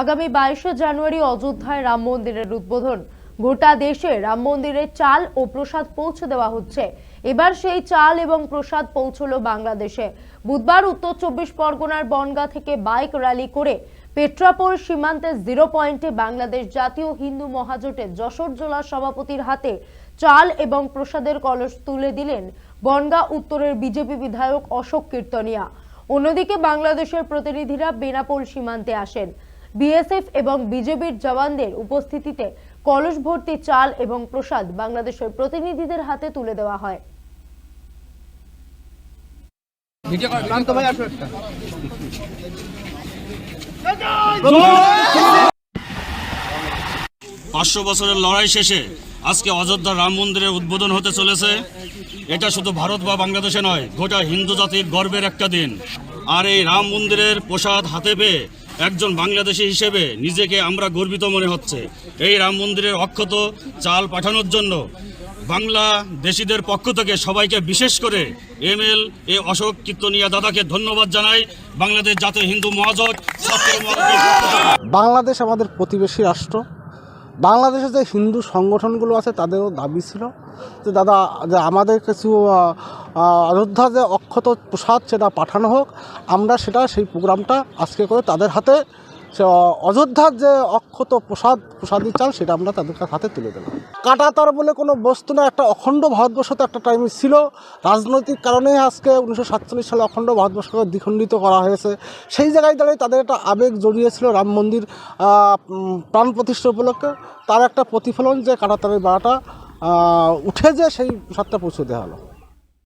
আগামী বাইশে জানুয়ারি অযোধ্যায় রাম মন্দিরের উদ্বোধন। গোটা দেশে রাম মন্দিরের চাল ও প্রসাদ পৌঁছে দেওয়া হচ্ছে। এবার সেই চাল এবং প্রসাদ পৌঁছলো বাংলাদেশে। বুধবার উত্তর চব্বিশ পরগনার বনগা থেকে বাইক র্যালি করে পেট্রাপোল সীমান্তে জিরো পয়েন্টে বাংলাদেশ জাতীয় হিন্দু মহাজোটের যশোর জেলা সভাপতির হাতে চাল এবং প্রসাদের কলস তুলে দিলেন বনগা উত্তরের বিজেপি বিধায়ক অশোক কীর্তনিয়া। অন্যদিকে বাংলাদেশের প্রতিনিধিরা বেনাপোল সীমান্তে আসেন। বিএসএফ এবং বিজেপির জওয়ানদের উপস্থিতিতে কলস ভর্তি চাল এবং প্রসাদ বাংলাদেশের প্রতিনিধিদের হাতে তুলে দেওয়া হয়। পাঁচশো বছরের লড়াই শেষে আজকে অযোধ্যা রাম মন্দিরের উদ্বোধন হতে চলেছে। এটা শুধু ভারত বা বাংলাদেশে নয়, গোটা হিন্দু জাতির গর্বের একটা দিন। আর এই রাম মন্দিরের প্রসাদ হাতে পেয়ে একজন বাংলাদেশি হিসেবে নিজেকে আমরা গর্বিত মনে হচ্ছে এই রাম মন্দিরের অক্ষত চাল পাঠানোর জন্য বাংলাদেশিদের পক্ষ থেকে সবাইকে বিশেষ করে এম এল, এ অশোক কীর্তনিয়া দাদাকে ধন্যবাদ জানাই বাংলাদেশ জাতীয় হিন্দু মহাজোট। বাংলাদেশ আমাদের প্রতিবেশী রাষ্ট্র বাংলাদেশে যে হিন্দু সংগঠনগুলো আছে, তাদেরও দাবি ছিল যে, দাদা, যে আমাদের কিছু অযোধ্যা যে অক্ষত প্রসাদ সেটা পাঠানো হোক, আমরা সেটা সেই প্রোগ্রামটা আজকে করে তাদের হাতে সে অযোধ্যার যে অক্ষত প্রসাদ, প্রসাদী চাল, সেটা আমরা তাদের হাতে তুলে দিলাম। কাটাতার বলে কোনো বস্তু না, একটা অখণ্ড ভারতবর্ষ তো একটা টাইমে ছিল। রাজনৈতিক কারণে আজকে উনিশশো সাতচল্লিশ সালে অখণ্ড ভারতবর্ষকে দ্বিখণ্ডিত করা হয়েছে। সেই জায়গায় দাঁড়িয়ে তাদের একটা আবেগ জড়িয়েছিল রাম মন্দির প্রাণ প্রতিষ্ঠা উপলক্ষে। তার একটা প্রতিফলন যে কাটাতারের বেড়াটা উঠে যে সেই প্রসাদটা পৌঁছে দেওয়া হলো।